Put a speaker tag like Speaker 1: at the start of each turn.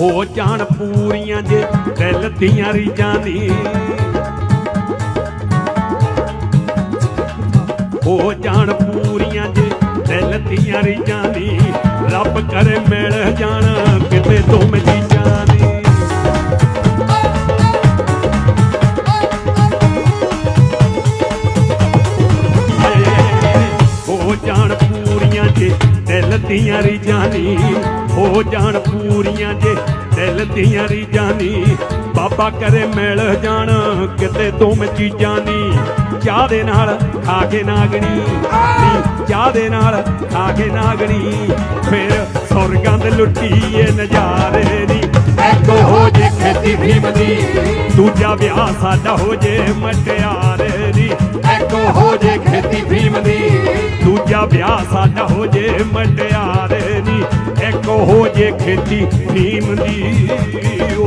Speaker 1: ਹੋ ਜਾਣ ਪੂਰੀਆਂ ਜੇ ਦਿਲ ਦੀਆਂ ਰੀਝਾਂ ਦੀ। ਹੋ ਜਾਣ ਪੂਰੀਆਂ ਜੇ ਦਿਲ ਦੀਆਂ ਰੀਝਾਂ ਦੀ। ਰੱਬ ਕਰੇ ਮਿਲ ਜਾਣਾ ਕਿਤੇ ਤੁਮ ਜੀਆਂ ਦੀ। ਹੋ ਜਾਣ ਪੂਰੀਆਂ ਜੇ ਦਿਲ ਦੀਆਂ ਰੀਝਾਂ ਹੋ ਜਾਣ ਪੂਰੀਆਂ ਜੇ ਦਿਲ ਦੀਆਂ ਰੀਝਾਂ ਬਾਬਾ ਕਰੇ ਮਿਲ ਜਾਣ, ਕਿਤੇ ਤੁਮ ਚੀਜ਼ਾਂ ਨੀ। ਚਾਹ ਦੇ ਨਾਲ ਖਾ ਕੇ ਨਾਗਣੀ। ਚਾਹ ਦੇ ਨਾਲ ਖਾ ਕੇ ਨਾਗਣੀ। ਫਿਰ ਸੁਰਗਾਂ ਦੇ ਲੁੱਟੀਏ ਨਜ਼ਾਰੇ ਦੀ। ਇੱਕ ਹੋ ਜੇ ਖੇਤੀ ਭੀਮ ਦੀ, ਦੂਜਾ ਵਿਆਹ ਸਾਡਾ ਹੋ ਜੇ ਮਟਿਆਰੇ ਸਾਡਾ ਹੋ ਜੇ ਮਟਿਆਰੇ ਦੀ ਇੱਕ ਹੋ ਜੇ ਖੇਤੀ ਭੀਮ ਦੀ।